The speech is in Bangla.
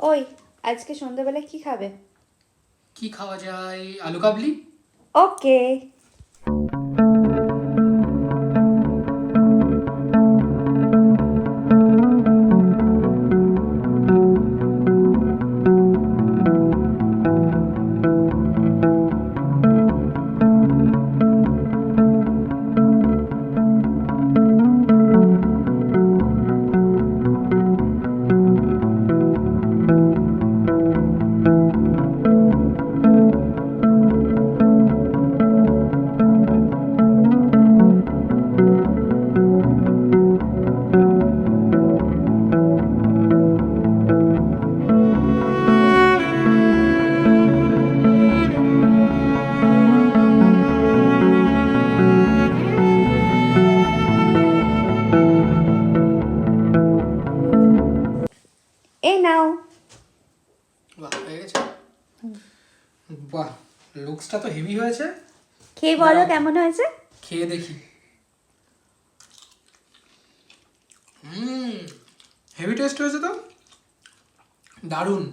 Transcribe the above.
ওই আজকে সন্ধ্যাবেলা কি খাবে? কি খাওয়া যায়? আলু কাবলি? ওকে। নাও। বাহ লুকসটা তো হেভি হয়েছে। খেয়ে বলো কেমন হয়েছে? খেয়ে দেখি। হুম হেভি টেস্ট হয়েছে তো? দারুণ।